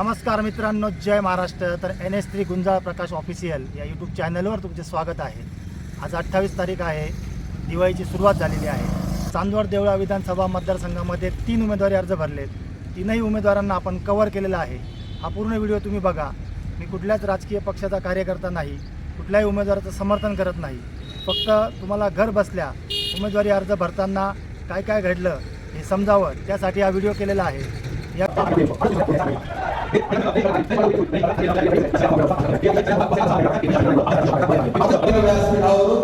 नमस्कार मित्रांनो जय महाराष्ट्र. तर N S three Gunjal Prakash official या यूट्यूब चॅनलवर तुमचे स्वागत आहे. आज अठ्ठावीस तारीख आहे. दिवाळीची सुरुवात झालेली आहे. चांदवड देवळा विधानसभा मतदारसंघामध्ये तीन उमेदवारी अर्ज भरलेत. तीनही उमेदवारांना आपण कवर केलेला आहे. हा पूर्ण व्हिडिओ तुम्ही बघा. मी कुठल्याच राजकीय पक्षाचा कार्यकर्ता नाही. कुठल्याही उमेदवाराचं समर्थन करत नाही. फक्त तुम्हाला घर बसल्या उमेदवारी अर्ज भरताना काय काय घडलं हे समजावं त्यासाठी हा व्हिडिओ केलेला आहे.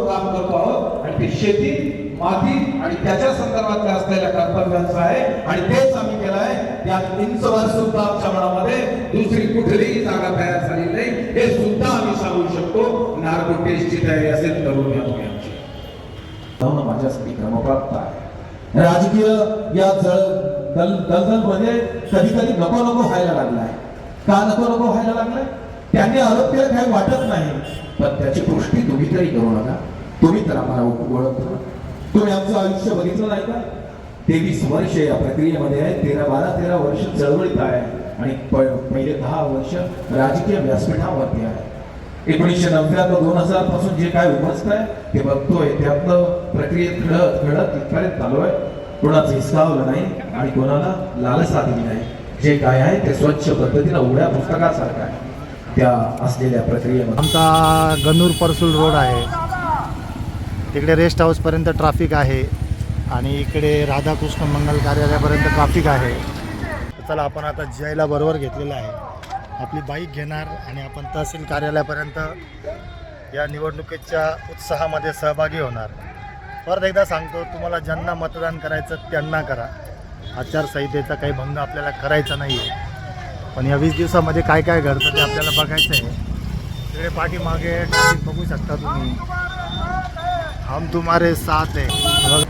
काम करतो आहोत आणि ते शेती माती आणि त्याच्या संदर्भातल्या असलेल्या कर्तव्यांचं आहे आणि तेच आम्ही केलं आहे त्यात इंचभर सुद्धा आमच्या मनामध्ये दुसरी कुठलीही जागा तयार झाली नाही हे सुद्धा आम्ही सांगू शकतो नार्को टेस्टची तयारी असेल करून या तुम्ही आमची माझ्यासाठी क्रमप्राप्त आहे राजकीय या जळ दल दलदलमध्ये कधी कधी नको नको व्हायला लागलाय. का नको नको व्हायला लागलाय? त्याने आरोप केला काही वाटत नाही पण त्याची पुष्टी तुम्ही तरी करू नका. तुम्ही तर आम्हाला ओळखतो. तुम्ही आमचं आयुष्य बघितलं नाही का? तेवीस वर्ष या प्रक्रियेमध्ये आहे. तेरा बारा तेरा वर्ष चळवळीत आहे. आणि पहिले दहा वर्ष राजकीय व्यासपीठावरती आहे. एकोणीसशे नव्याण्णव दोन हजारपासून जे काय उमजत आहे ते बघतोय. त्यातलं प्रक्रियेत घडत घडत तिथपर्यंत चालू आहे. कोणाचं हिसकावलं नाही आणि कोणाला लालसा दिली नाही? जे काय आहे ते स्वच्छ पद्धतीनं उघड्या पुस्तकासारखं आहे. त्या असलेल्या प्रक्रियेमध्ये. आमचा गणूर परसूल रोड आहे. तिकडे रेस्ट हाऊसपर्यंत ट्रॅफिक आहे आणि इकडे राधाकृष्ण मंगल कार्यालयापर्यंत ट्रॅफिक आहे. चला आपण आता जयला बरोबर घेतलेलं आहे. आपली बाईक घेणार आणि आपण तहसील कार्यालयापर्यंत या निवडणुकीच्या उत्साहामध्ये सहभागी होणार. परत एकदा सांगतो तुम्हाला ज्यांना मतदान करायचं त्यांना करा. आचारसंहितेचा काही भंग आपल्याला करायचा नाही आहे पण या वीस दिवसामध्ये काय काय घडतं ते आपल्याला बघायचं आहे. तिकडे पाठीमागे ट्रॅफिक बघू शकता तुम्ही. हम तुम्हारे साथ आहे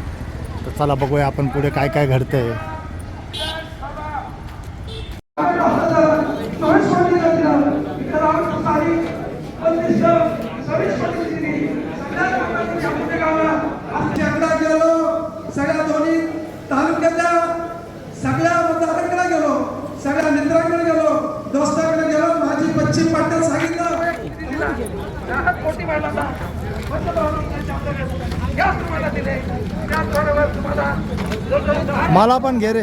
तर चला बघूया आपण पुढे काय काय घडतं आहे गेलो सगळ्या दोन्ही तालुक्यातल्या सगळ्या मतदारांकडे गेलो सगळ्या मित्रांकडे गेलो दोस्तांकडे गेलो माझी पश्चिम पाट्यात सांगितलं कोटी महिलांना दिले. त्या तुम्हाला मला पण घे रे.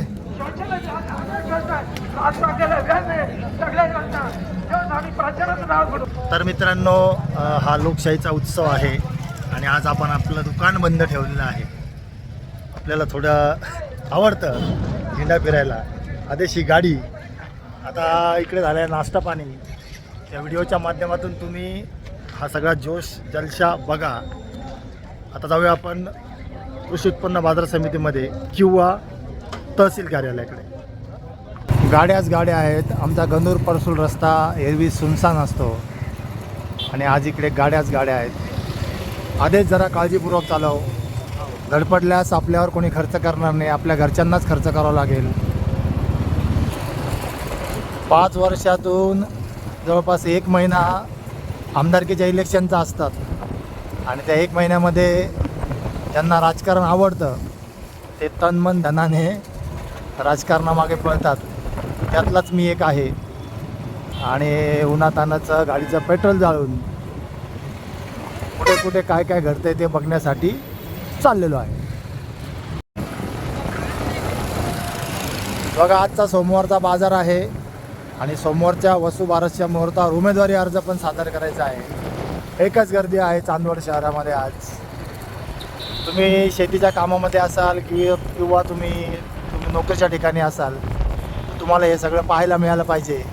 तर मित्रांनो हा लोकशाहीचा उत्सव आहे आणि आज आपण आपलं दुकान बंद ठेवलेलं आहे. आपल्याला थोडं आवडतं हिंडा फिरायला. आदेशी गाडी. आता इकडे झाला आहे नाश्ता पाणी. त्या व्हिडिओच्या माध्यमातून तुम्ही हा सगळा जोश जलशा बघा. आता जाऊया आपण कृषी उत्पन्न बाजार समितीमध्ये किंवा तहसील कार्यालयाकडे. गाड्याच गाड्या आहेत. आमचा गंदूर परसूल रस्ता एरवी सुनसान असतो. आणि आज इकडे गाड्याच गाड्या आहेत. आधीच जरा काळजीपूर्वक चालव. धडपडल्यास आपल्यावर कोणी खर्च करणार नाही. आपल्या घरच्यांनाच खर्च करावा लागेल. पाच वर्षातून जवळपास एक महिना आमदारकीच्या इलेक्शनचा असतात. आणि त्या एक महिन्यामध्ये ज्यांना राजकारण आवडतं. ते तन मन धनाने राजकारणामागे पळतात. त्यातलाच मी एक आहे. आणि उन्हातानाचं गाडीचं पेट्रोल जाळून कुठे कुठे काय काय घडतंय ते बघण्यासाठी चाललेलो आहे. बघा आजचा सोमवारचा बाजार आहे. आणि सोमवारच्या वसुबारसच्या मुहूर्तावर उमेदवारी अर्ज पण सादर करायचा आहे. एकच गर्दी आहे चांदवड शहरामध्ये आज. तुम्ही शेतीच्या कामामध्ये असाल की किंवा तुम्ही तुम्ही नोकरीच्या ठिकाणी असाल तुम्हाला हे सगळं पाहायला मिळालं पाहिजे.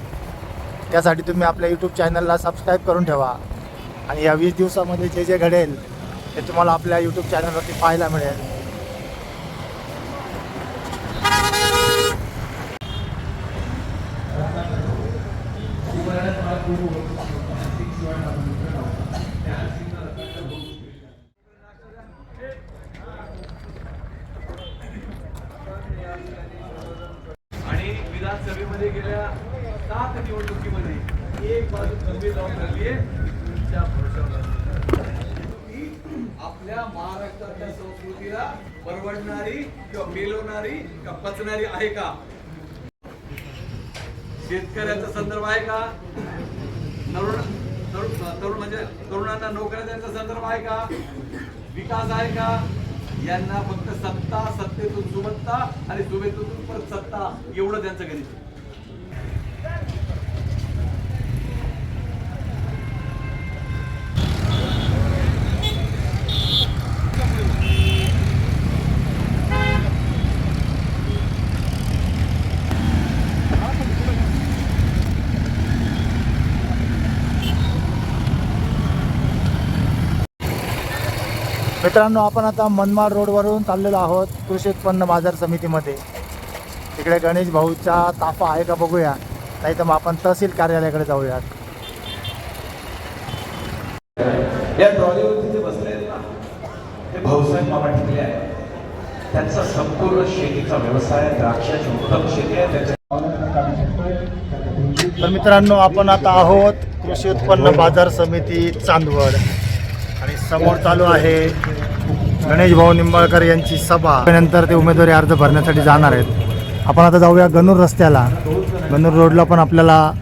त्यासाठी तुम्ही आपल्या यूट्यूब चॅनलला सबस्क्राईब करून ठेवा. आणि या वीस दिवसामध्ये जे जे घडेल ते तुम्हाला आपल्या यूट्यूब चॅनलवरती पाहायला मिळेल. एक बाजू गंभीर लावून ठरली आहे. तुमच्या आपल्या महाराष्ट्राच्या संस्कृतीला परवडणारी किंवा मेलवणारी किंवा पचणारी आहे का? शेतकऱ्याचा संदर्भ आहे का? तरुण तरुण तरुण म्हणजे तरुणांना नोकऱ्या द्यायचा संदर्भ आहे का? विकास आहे का? यांना फक्त सत्ता सत्तेतून सुबत्ता आणि सुबेतून परत सत्ता एवढं त्यांचं गणित मित्रांनो आपण आता मनमाड रोडवरून चाललेलो आहोत कृषी उत्पन्न बाजार समितीमध्ये. तिकडे गणेश भाऊचा ताफा आहे का बघूया. नाही तर मग आपण तहसील कार्यालयाकडे जाऊयात. या ट्रॉलीवरती जे बसले आहेत ना ते भाऊसाहेब मामा टिकले आहेत. त्यांचा संपूर्ण शेतीचा व्यवसाय द्राक्षाची उत्तम शेती आहे त्याच्या तर मित्रांनो आपण आता आहोत कृषी उत्पन्न बाजार समिती चांदवड. आणि समोर चालू आहे गणेश भाऊ निंबाळकर यांची सभा. नंतर ते उमेदवारी अर्ज भरण्यासाठी जाणार आहेत. आपण आता जाऊया गणूर रस्त्याला. गणूर रोडला पण आपल्याला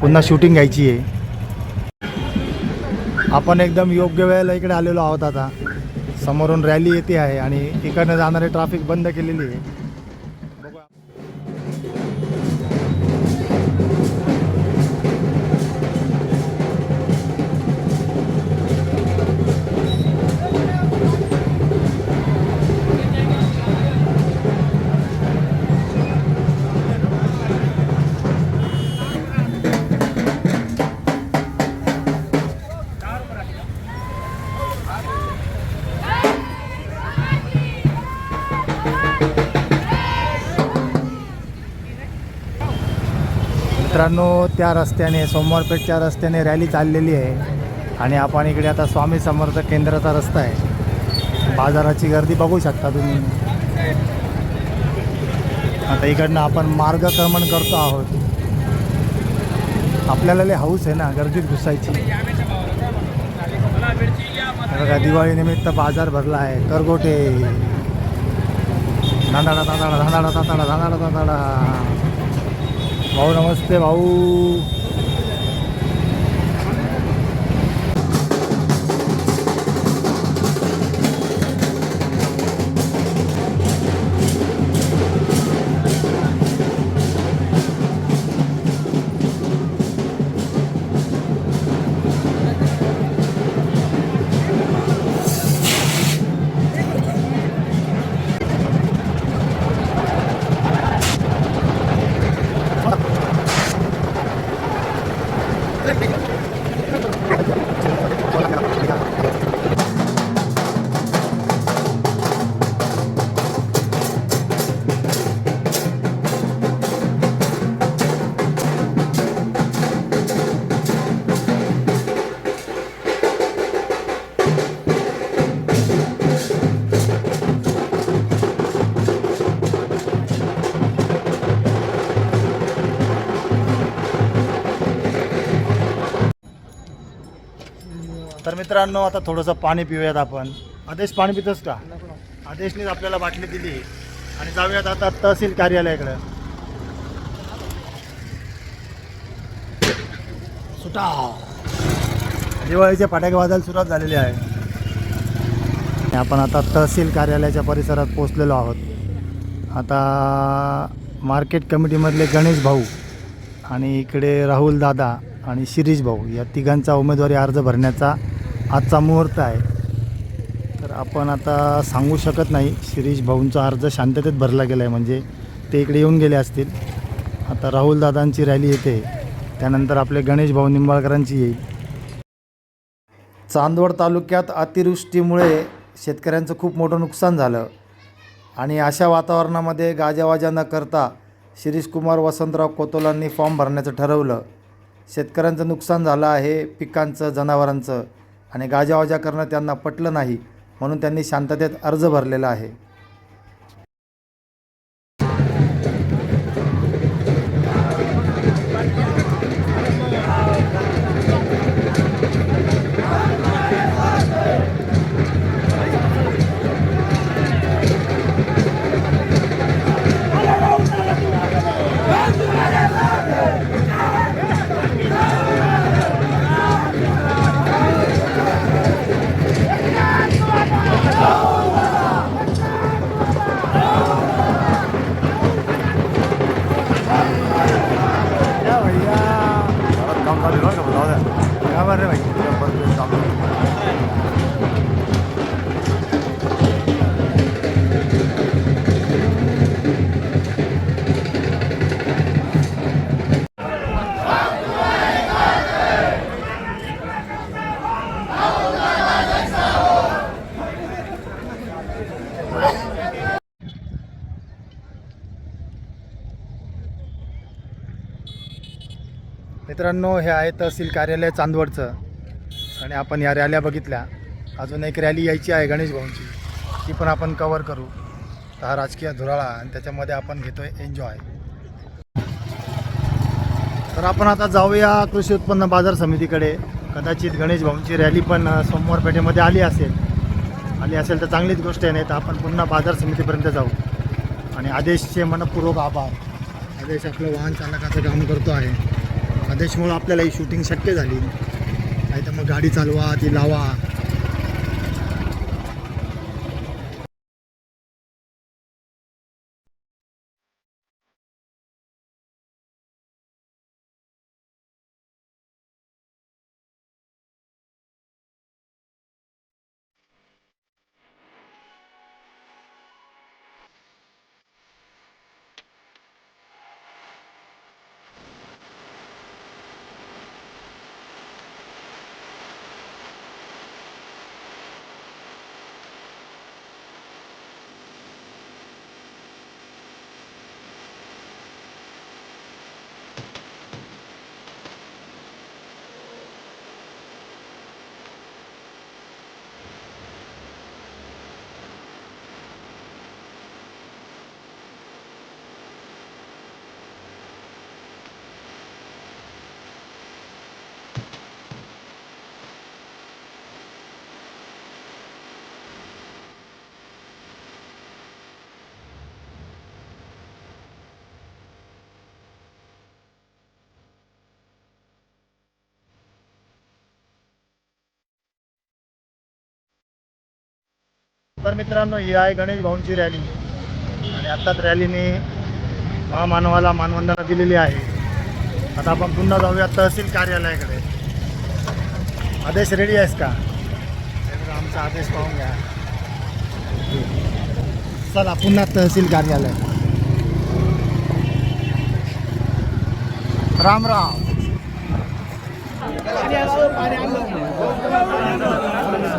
पुन्हा शूटिंग घ्यायची आहे. आपण एकदम योग्य वेळेला इकडे आलेलो आहोत आता. समोरून रॅली येते आहे आणि इकडनं जाणारे ट्रॅफिक बंद केलेली आहे. मित्रांनो त्या रस्त्याने सोमवारपेठच्या रस्त्याने रॅली चाललेली आहे. आणि आपण इकडे आता स्वामी समर्थ केंद्राचा रस्ता आहे. बाजाराची गर्दी बघू शकता तुम्ही. आता इकडनं आपण मार्गक्रमण करतो आहोत. आपल्याला लय हाऊस आहे ना गर्दीत घुसायची. बघा दिवाळीनिमित्त बाजार भरला आहे. करगोटे. धांदाडा धांदाडा धांदाडा धांदाडा धांदाडा धांदाडा भाऊ नमस्ते भाऊ. मित्रांनो आता थोडंसं पाणी पिऊयात आपण. आदेश पाणी पितोस का? आदेशनेच आपल्याला बाटली दिली. आणि जाऊयात आता तहसील कार्यालयाकडं. सुटा. दिवाळीचे फटाके वाजायला सुरुवात झालेली आहे. आणि आपण आता तहसील कार्यालयाच्या परिसरात पोचलेलो आहोत. आता मार्केट कमिटीमधले गणेश भाऊ आणि इकडे राहुल दादा आणि शिरीष भाऊ या तिघांचा उमेदवारी अर्ज भरण्याचा आजचा मुहूर्त आहे. तर आपण आता सांगू शकत नाही शिरीष भाऊंचा अर्ज शांततेत भरला गेला आहे म्हणजे ते इकडे येऊन गेले असतील. आता राहुल दादांची रॅली येते त्यानंतर आपले गणेश भाऊ निंबाळकरांची येईल. चांदवड तालुक्यात अतिवृष्टीमुळे शेतकऱ्यांचं खूप मोठं नुकसान झालं. आणि अशा वातावरणामध्ये गाजावाजा न करता शिरीषकुमार वसंतराव कोतोलांनी फॉर्म भरण्याचं ठरवलं. शेतकऱ्यांचं नुकसान झालं आहे पिकांचं जनावरांचं. आणि गाजावाजा करणं त्यांना पटलं नाही म्हणून त्यांनी शांततेत अर्ज भरलेला आहे. मित्रांनो हे आहे तहसील कार्यालय चांदवडचं. आणि आपण या रॅल्या बघितल्या. अजून एक रॅली यायची आहे गणेश भाऊंची. ती पण आपण कवर करू. तर हा राजकीय धुराळा आणि त्याच्यामध्ये आपण घेतोय एन्जॉय तर आपण आता जाऊया कृषी उत्पन्न बाजार समितीकडे. कदाचित गणेश भाऊंची रॅली पण सोमवार पेठेमध्ये आली असेल. आली असेल तर चांगलीच गोष्ट आहे नाही तर आपण पुन्हा बाजार समितीपर्यंत जाऊ. आणि आदेशचे मनपूर्वक आभार. आदेश आपलं वाहन चालकाचं काम करतो आहे. आदेशमुळं आपल्याला ही शूटिंग शक्य झाली. नाही तर मग गाडी चालवा ती लावा. तर मित्रांनो ही आहे गणेश भाऊंची रॅली. आणि आत्ताच रॅलीने महामानवाला मानवंदना दिलेली आहे. आता आपण पुन्हा जाऊया तहसील कार्यालयाकडे. आदेश रेडी आहेस का? आमचा आदेश पाहून घ्या. चला पुन्हा तहसील कार्यालय. राम राम.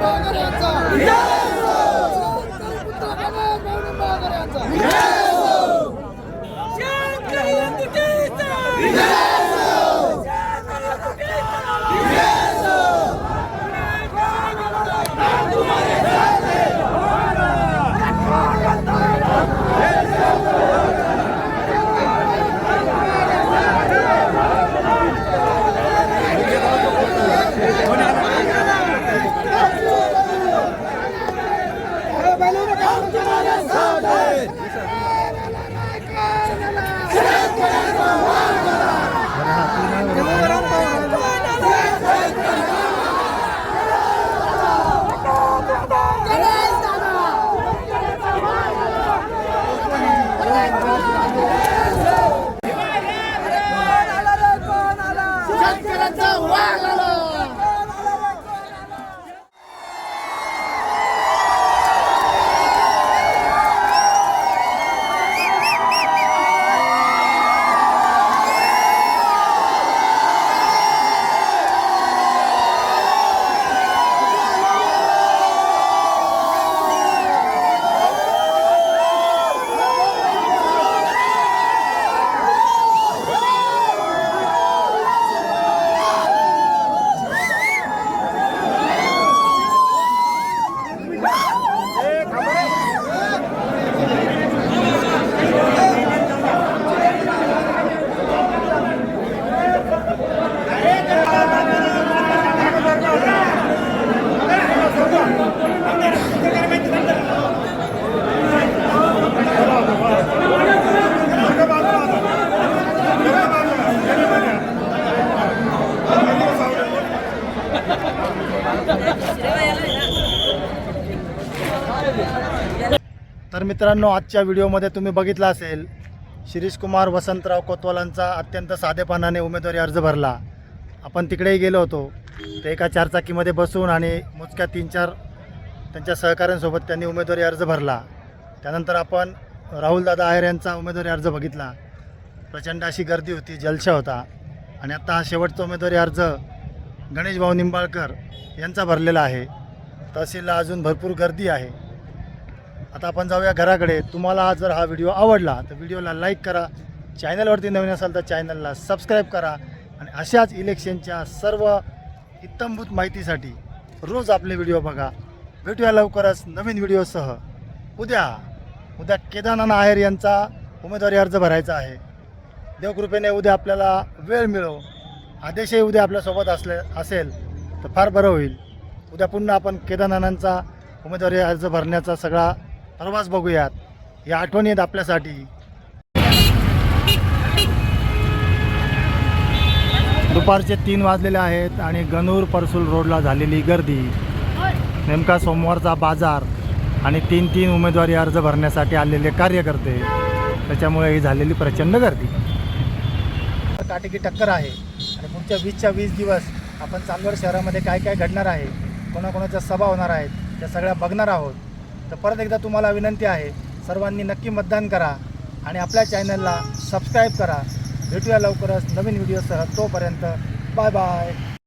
तर मित्रांनो आजच्या व्हिडिओमध्ये तुम्ही बघितला असेल शिरीष कुमार वसंतराव कोतवालांचा अत्यंत साधेपणाने उमेदवारी अर्ज भरला. आपण तिकडेही गेलो होतो ते एका चारचाकीमध्ये बसून आणि मोजक्या तीन चार त्यांच्या सहकाऱ्यांसोबत त्यांनी उमेदवारी अर्ज भरला. त्यानंतर आपण राहुलदादा आहेर यांचा उमेदवारी अर्ज बघितला. प्रचंड अशी गर्दी होती जलशा होता. आणि आता हा शेवटचा उमेदवारी अर्ज गणेश भाऊ निंबाळकर यांचा भरलेला आहे. तहसीलला अजून भरपूर गर्दी आहे. आता आपण जाऊया घराकडे. तुम्हाला हा जर हा व्हिडिओ आवडला तर व्हिडिओला लाईक करा. चॅनलवरती नवीन असाल तर चॅनलला सबस्क्राईब करा. आणि अशाच इलेक्शनच्या सर्व इत्तमभूत माहितीसाठी रोज आपले व्हिडिओ बघा. भेटूया लवकरच नवीन व्हिडिओसह. उद्या उद्या केदारनाथ आहेर यांचा उमेदवारी अर्ज भरायचा आहे. देवकृपेने उद्या आपल्याला वेळ मिळो. आदेशही उद्या आपल्यासोबत असले असेल तर फार बरं होईल. उद्या पुन्हा आपण केदारनाथांचा उमेदवारी अर्ज भरण्याचा सगळा प्रवास बघूयात. या आठवणी आहेत आपल्यासाठी. दुपारचे तीन वाजलेले आहेत आणि गणूर परसूल रोडला झालेली गर्दी. नेमका सोमवारचा बाजार आणि तीन तीन उमेदवारी अर्ज भरण्यासाठी आलेले कार्यकर्ते त्याच्यामुळे ही झालेली प्रचंड गर्दी. काटेकी टक्कर आहे आणि पुढच्या वीसच्या वीस दिवस आपण चांदवड शहरामध्ये काय काय घडणार आहे कोणाकोणाच्या सभा होणार आहेत त्या सगळ्या बघणार आहोत. तर परत एकदा तुम्हाला विनंती आहे सर्वांनी नक्की मतदान करा आणि आपल्या चॅनलला सबस्क्राईब करा. भेटूया लवकरच नवीन व्हिडिओसह तोपर्यंत बाय बाय